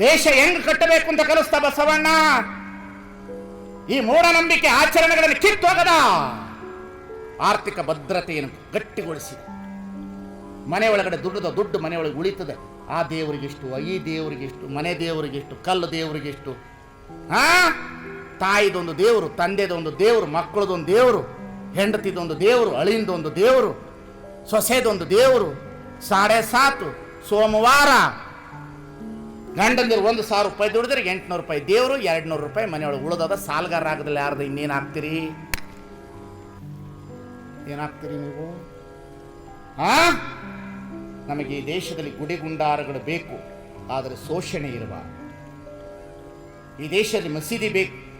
ದೇಶ ಹೆಂಗ್ ಕಟ್ಟಬೇಕು ಅಂತ ಕಲಿಸ್ತಾ ಬಸವಣ್ಣ? ಈ ಮೂಢನಂಬಿಕೆ ಆಚರಣೆಗಳನ್ನು ಕಿತ್ತೋಗದ ಆರ್ಥಿಕ ಭದ್ರತೆಯನ್ನು ಗಟ್ಟಿಗೊಳಿಸಿ. ಮನೆ ಒಳಗಡೆ ದುಡ್ಡದ ದುಡ್ಡು ಮನೆ ಒಳಗೆ ಉಳಿತದೆ. ಆ ದೇವರಿಗೆಷ್ಟು, ಈ ದೇವರಿಗೆಷ್ಟು, ಮನೆ ದೇವರಿಗೆಷ್ಟು, ಕಲ್ಲು ದೇವರಿಗೆಷ್ಟು. ಆ? ತಾಯಿದೊಂದು ದೇವರು, ತಂದೆದೊಂದು ದೇವರು, ಮಕ್ಕಳದೊಂದು ದೇವರು, ಹೆಂಡತಿದೊಂದು ದೇವರು, ಅಳಿಂದೊಂದು ದೇವರು, ಸೊಸೆದೊಂದು ದೇವರು, ಸಾಡೆ ಸಾತು, ಸೋಮವಾರ. ಗಂಡಂದಿರು ಒಂದು ಸಾವಿರ ರೂಪಾಯಿ ದುಡಿದ್ರೆ ಎಂಟುನೂರು ರೂಪಾಯಿ. ದೇವರು ಎರಡು ನೂರು ರೂಪಾಯಿ ಮನೆಯೊಳಗೆ ಉಳಿದದ. ಸಾಲಗಾರ ಆಗದಲ್ಲ ಯಾರ್ದು ಇನ್ನೇನು ಹಾಕ್ತೀರಿ ಏನಾಗ್ತೀರಿ ನೀವು? ಆ? ನಮಗೆ ಈ ದೇಶದಲ್ಲಿ ಗುಡಿ ಗುಂಡಾರಗಳು ಬೇಕು. ಆದರೆ ಶೋಷಣೆ ಇರುವ. ಈ ದೇಶದಲ್ಲಿ ಮಸೀದಿ ಬೇಕು.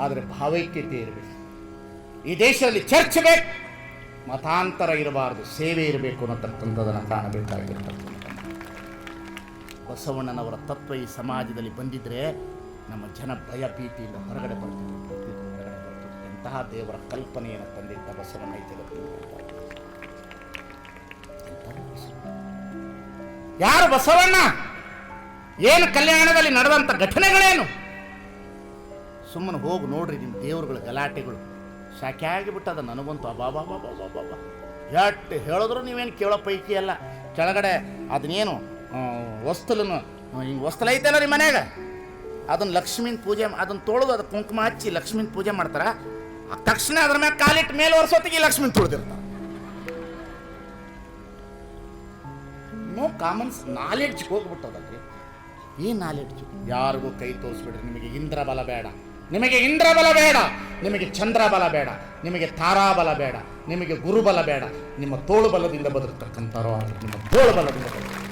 ಆದರೆ ಭಾವೈಕ್ಯತೆ ಇರಬೇಕು. ಈ ದೇಶದಲ್ಲಿ ಚರ್ಚ್ ಬೇಕು. ಮತಾಂತರ ಇರಬಾರದು. ಸೇವೆ ಇರಬೇಕು ಅನ್ನತಕ್ಕಂಥದ್ದನ್ನು ಕಾಣಬೇಕಾಗಿರ್ತಕ್ಕಂಥ ಬಸವಣ್ಣನವರ ತತ್ವ ಈ ಸಮಾಜದಲ್ಲಿ ಬಂದಿದ್ರೆ ನಮ್ಮ ಜನ ಭಯ ಭೀತಿಯಿಂದ ಹೊರಗಡೆ ಬರ್ತಿದ್ರು ಹೊರಗಡೆ ಬರ್ತಿದ್ರು. ಎಂತಹ ದೇವರ ಕಲ್ಪನೆಯನ್ನು ತಂದಿದ್ದ ಬಸವಣ್ಣ. ಯಾರು ಬಸವಣ್ಣ? ಏನು ಕಲ್ಯಾಣದಲ್ಲಿ ನಡೆದಂಥ ಘಟನೆಗಳೇನು? ಸುಮ್ಮನೆ ಹೋಗಿ ನೋಡ್ರಿ ನಿಮ್ಮ ದೇವರುಗಳ ಗಲಾಟೆಗಳು. ಸಾಕಾಗಿ ಬಿಟ್ಟದ ನನಗಂತೂ ಅಬಾಬಾಬಾಬಾಬಾಬಾ. ಎಷ್ಟು ಹೇಳಿದ್ರು ನೀವೇನು ಕೇಳೋ ಪೈಕಿ ಅಲ್ಲ. ಕೆಳಗಡೆ ಅದನ್ನೇನು ವಸ್ತುಲನ್ನು ಹಿಂಗೆ ವಸ್ತುಲ ಐತಲ್ಲ ನಿಮ್ಮ ಮನ್ಯಾಗ? ಅದನ್ನ ಲಕ್ಷ್ಮೀನ ಪೂಜೆ ಅದನ್ನ ತೊಳೆದು ಅದು ಕುಂಕುಮ ಹಚ್ಚಿ ಲಕ್ಷ್ಮೀನ ಪೂಜೆ ಮಾಡ್ತಾರ. ತಕ್ಷಣ ಅದ್ರ ಮ್ಯಾಗ ಕಾಲಿಟ್ಟು ಮೇಲೆ ಒರೆಸೋತಿಗೆ ಲಕ್ಷ್ಮೀನ ತುಳಿದಿರ್ತಾರೆ ನೋ ಕಾಮನ್ಸ್ ನಾಲೆಡ್ಜ್ ಹೋಗ್ಬಿಟ್ಟದಲ್ರಿ. ಈ ನಾಲೆಡ್ಜ್ ಯಾರಿಗೂ ಕೈ ತೋರಿಸ್ಬಿಡ್ರಿ. ನಿಮಗೆ ಇಂದ್ರ ಬಲ ಬೇಡ. ನಿಮಗೆ ಇಂದ್ರ ಬಲ ಬೇಡ. ನಿಮಗೆ ಚಂದ್ರ ಬಲ ಬೇಡ. ನಿಮಗೆ ತಾರಾಬಲ ಬೇಡ. ನಿಮಗೆ ಗುರುಬಲ ಬೇಡ. ನಿಮ್ಮ ತೋಳು ಬಲದಿಂದ ಬದುಕ್ತಕ್ಕಂಥವ್ರು ನಿಮ್ಮ ತೋಳು ಬಲದಿಂದ ಬದುಕು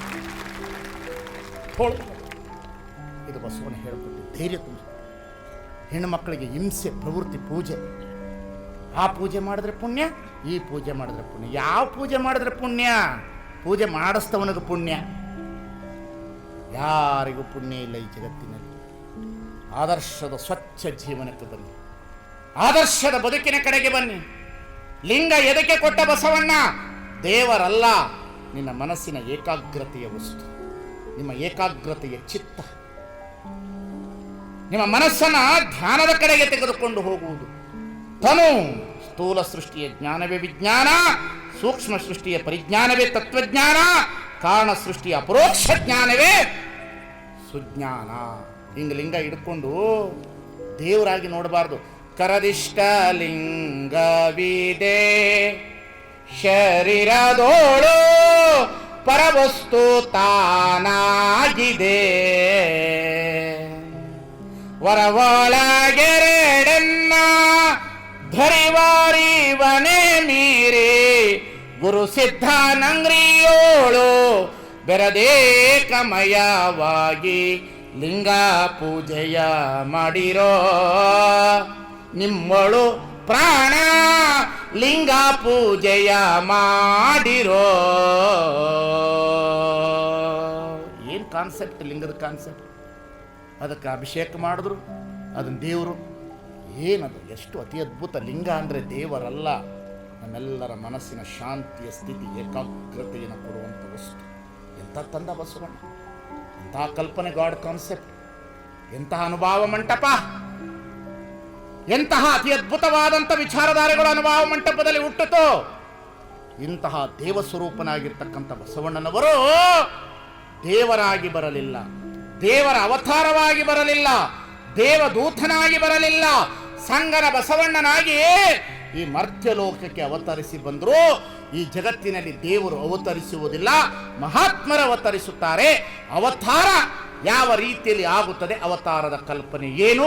ಇದು ಬಸವಣ್ಣ ಹೇಳ್ಕೊಟ್ಟು ಧೈರ್ಯ ತುಂಬಿ ಹೆಣ್ಣು ಮಕ್ಕಳಿಗೆ ಹಿಂಸೆ, ಪ್ರವೃತ್ತಿ, ಪೂಜೆ. ಆ ಪೂಜೆ ಮಾಡಿದ್ರೆ ಪುಣ್ಯ, ಈ ಪೂಜೆ ಮಾಡಿದ್ರೆ ಪುಣ್ಯ. ಯಾವ ಪೂಜೆ ಮಾಡಿದ್ರೆ ಪುಣ್ಯ? ಪೂಜೆ ಮಾಡಿಸ್ತವನಿಗೆ ಪುಣ್ಯ. ಯಾರಿಗೂ ಪುಣ್ಯ ಇಲ್ಲ ಈ ಜಗತ್ತಿನಲ್ಲಿ. ಆದರ್ಶದ ಸ್ವಚ್ಛ ಜೀವನಕ್ಕೆ ಬನ್ನಿ. ಆದರ್ಶದ ಬದುಕಿನ ಕಡೆಗೆ ಬನ್ನಿ. ಲಿಂಗ ಎದಕ್ಕೆ ಕೊಟ್ಟ ಬಸವಣ್ಣ? ದೇವರಲ್ಲ, ನಿನ್ನ ಮನಸ್ಸಿನ ಏಕಾಗ್ರತೆಯ ವಸ್ತು. ನಿಮ್ಮ ಏಕಾಗ್ರತೆಯ ಚಿತ್ತ. ನಿಮ್ಮ ಮನಸ್ಸನ್ನ ಧ್ಯಾನದ ಕಡೆಗೆ ತೆಗೆದುಕೊಂಡು ಹೋಗುವುದು. ತನು ಸ್ಥೂಲ ಸೃಷ್ಟಿಯ ಜ್ಞಾನವೇ ವಿಜ್ಞಾನ, ಸೂಕ್ಷ್ಮ ಸೃಷ್ಟಿಯ ಪರಿಜ್ಞಾನವೇ ತತ್ವಜ್ಞಾನ, ಕಾರಣ ಸೃಷ್ಟಿಯ ಅಪರೋಕ್ಷ ಜ್ಞಾನವೇ ಸುಜ್ಞಾನ. ಹಿಂಗ ಲಿಂಗ ಹಿಡ್ಕೊಂಡು ದೇವರಾಗಿ ನೋಡಬಾರ್ದು. ಕರದಿಷ್ಟ ಲಿಂಗವಿದೆ, ಶರೀರದೋಳು ಪರವಸ್ತು ತಾನಾಗಿದೆ ವರವೊಳಗೆರೆಡೆನ್ನ ಧರಿವಾರಿವನೇ ಮೀರಿ ಗುರು ಸಿದ್ಧಾನಂಗ್ರಿಯೋಳು ಬೆರದೇಕಮಯವಾಗಿ ಲಿಂಗ ಪೂಜೆಯ ಮಾಡಿರೋ ನಿಮ್ಮಳು ಪ್ರಾಣ ಲಿಂಗ ಪೂಜೆಯ ಮಾಡಿರೋ. ಏನು ಕಾನ್ಸೆಪ್ಟ್ ಲಿಂಗದ ಕಾನ್ಸೆಪ್ಟ್ ಅದಕ್ಕೆ ಅಭಿಷೇಕ ಮಾಡಿದ್ರು ಅದನ್ನ ದೇವರು. ಏನದು? ಎಷ್ಟು ಅತಿ ಅದ್ಭುತ ಲಿಂಗ ಅಂದರೆ ದೇವರಲ್ಲ. ನಮ್ಮೆಲ್ಲರ ಮನಸ್ಸಿನ ಶಾಂತಿಯ ಸ್ಥಿತಿ, ಏಕಾಗ್ರತೆಯನ್ನು ಕೊಡುವಂಥ ವಸ್ತು. ಎಂಥ ತಂದ ಬಸವಣ್ಣ? ಎಂಥ ಕಲ್ಪನೆ ಗಾಡ್ ಕಾನ್ಸೆಪ್ಟ್ ಎಂತಹ ಅನುಭವ ಮಂಟಪ? ಎಂತಹ ಅತಿ ಅದ್ಭುತವಾದಂಥ ವಿಚಾರಧಾರೆಗಳು ಅನುಭವ ಮಂಟಪದಲ್ಲಿ ಹುಟ್ಟಿತು ಇಂತಹ ದೇವಸ್ವರೂಪನಾಗಿರ್ತಕ್ಕಂಥ ಬಸವಣ್ಣನವರು ದೇವರಾಗಿ ಬರಲಿಲ್ಲ, ದೇವರ ಅವತಾರವಾಗಿ ಬರಲಿಲ್ಲ, ದೇವದೂತನಾಗಿ ಬರಲಿಲ್ಲ, ಸಂಗನ ಬಸವಣ್ಣನಾಗಿ ಈ ಮರ್ತ್ಯಲೋಕಕ್ಕೆ ಅವತರಿಸಿ ಬಂದರು ಈ ಜಗತ್ತಿನಲ್ಲಿ ದೇವರು ಅವತರಿಸುವುದಿಲ್ಲ, ಮಹಾತ್ಮರು ಅವತರಿಸುತ್ತಾರೆ. ಅವತಾರ ಯಾವ ರೀತಿಯಲ್ಲಿ ಆಗುತ್ತದೆ, ಅವತಾರದ ಕಲ್ಪನೆ ಏನು?